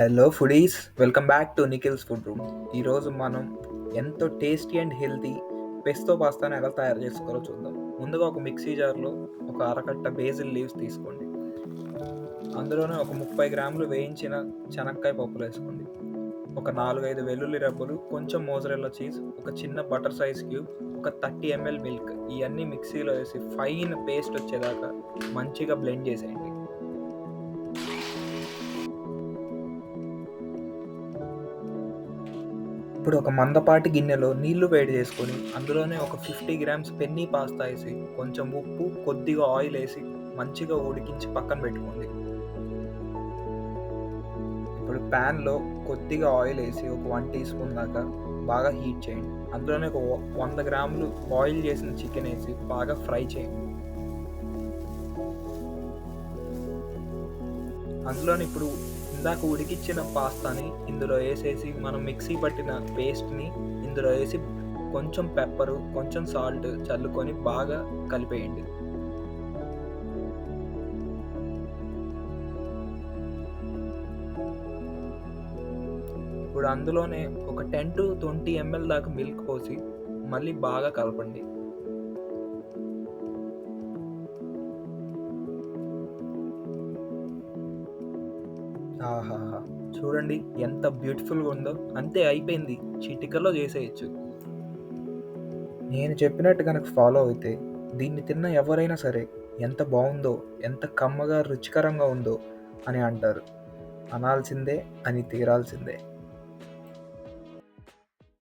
Hello foodies welcome back to Nikhil's food room ఈరోజు మనం ఎంతో టేస్టీ అండ్ హెల్తీ పెస్తో పాస్తాను ఎలా తయారు చేసుకోవాలో చూద్దాం. ముందుగా ఒక మిక్సీ జార్లో ఒక అరకట్ట బేజిల్ లీవ్స్ తీసుకోండి. అందులోనే ఒక ముప్పై గ్రాములు వేయించిన చెనక్కాయ పప్పులు వేసుకోండి. ఒక నాలుగైదు వెల్లుల్లి రబ్బలు కొంచెం మోజరెల్లా చీజ్ ఒక చిన్న బటర్ సైజ్ క్యూబ్ ఒక థర్టీ ఎంఎల్ మిల్క్ ఇవన్నీ మిక్సీలో వేసి ఫైన్ పేస్ట్ వచ్చేదాకా మంచిగా బ్లెండ్ చేసేయండి. ఇప్పుడు ఒక మందపాటి గిన్నెలో నీళ్ళు వేడి చేసుకొని అందులోనే ఒక ఫిఫ్టీ గ్రామ్స్ పెన్నీ పాస్తా వేసి కొంచెం ఉప్పు కొద్దిగా ఆయిల్ వేసి మంచిగా ఉడికించి పక్కన పెట్టుకోండి. ఇప్పుడు ప్యాన్లో కొద్దిగా ఆయిల్ వేసి ఒక వన్ టీ స్పూన్ దాకా బాగా హీట్ చేయండి. అందులోనే ఒక వంద గ్రాములు బాయిల్ చేసిన చికెన్ వేసి బాగా ఫ్రై చేయండి. అందులోనే ఇప్పుడు ఇందాక ఉడికిచ్చిన పాస్తాని ఇందులో వేసేసి మనం మిక్సీ పట్టిన పేస్ట్ని ఇందులో వేసి కొంచెం పెప్పరు కొంచెం సాల్ట్ చల్లుకొని బాగా కలిపేయండి. ఇప్పుడు అందులోనే ఒక టెన్ టు ట్వంటీ ఎంఎల్ దాకా మిల్క్ పోసి మళ్ళీ బాగా కలపండి. ఆహాహా. చూడండి ఎంత బ్యూటిఫుల్గా ఉందో. అంతే అయిపోయింది. చిటికలో చేసేయచ్చు. నేను చెప్పినట్టు కనుక ఫాలో అయితే దీన్ని తిన్న ఎవరైనా సరే ఎంత బాగుందో ఎంత కమ్మగా రుచికరంగా ఉందో అని అంటారు. అనాల్సిందే అని తీరాల్సిందే.